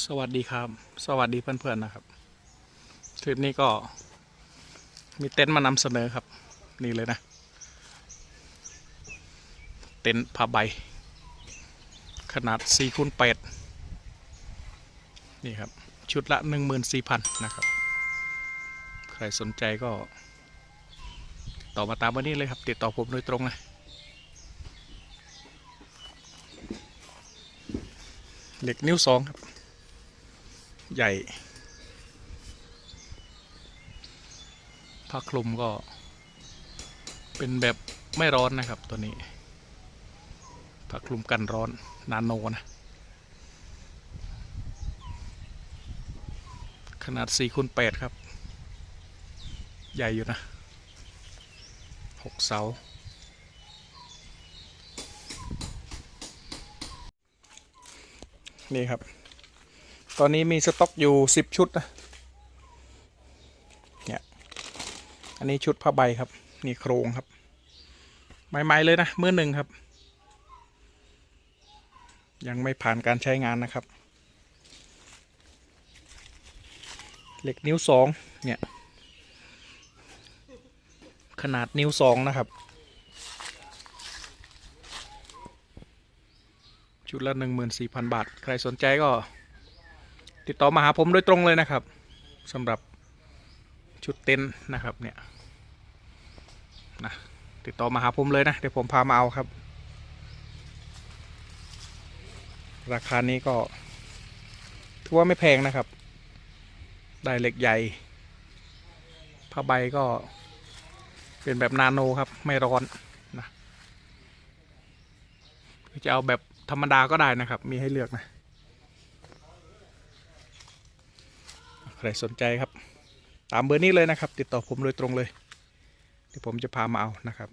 สวัสดีครับ สวัสดีเพื่อนๆนะครับทริปนี้ก็มีเต็นท์มานำเสนอครับ นี่เลยนะ เต็นท์ผ้าใบ ขนาด4คูณ8นี่ครับ ชุดละ 14,000 นะครับ ใครสนใจก็ ต่อมาตามวันนี้เลยครับ ติดต่อผมโดยตรงเลยเหล็กนิ้วสองครับ ใหญ่ผ้าคลุมก็ เป็นแบบไม่ร้อนนะครับตัวนี้ผ้าคลุมกันร้อนนาโนนะ ขนาด4คูณ8ครับ ใหญ่อยู่นะ 6 เสานี่ครับ ตอนนี้มีสต็อกอยู่10ชุดนะเนี่ยอันนี้ชุดผ้าใบครับ นี่โครงครับ ใหม่ๆเลยนะมือหนึ่งครับ ยังไม่ผ่านการใช้งานนะครับ เหล็กนิ้วสองเนี่ย ขนาดนิ้วสองนะครับชุดละหนึ่งหมื่นสี่พันบาท ใครสนใจก็ ติดต่อมาหาผมโดยตรงเลยนะครับสำหรับชุดเต็นท์นะครับเนี่ยนะติดต่อมาหาผมเลยนะเดี๋ยวผมพามาเอาครับ ราคานี้ก็ถือว่าไม่แพงนะครับ ได้เหล็กใหญ่ผ้าใบก็เป็นแบบนาโนครับ ไม่ร้อนนะจะเอาแบบธรรมดาก็ได้นะครับ มีให้เลือกนะ ใครสนใจครับ ตามเบอร์นี้เลยนะครับ ติดต่อผมโดยตรงเลยเดี๋ยวผมจะพามาเอานะครับ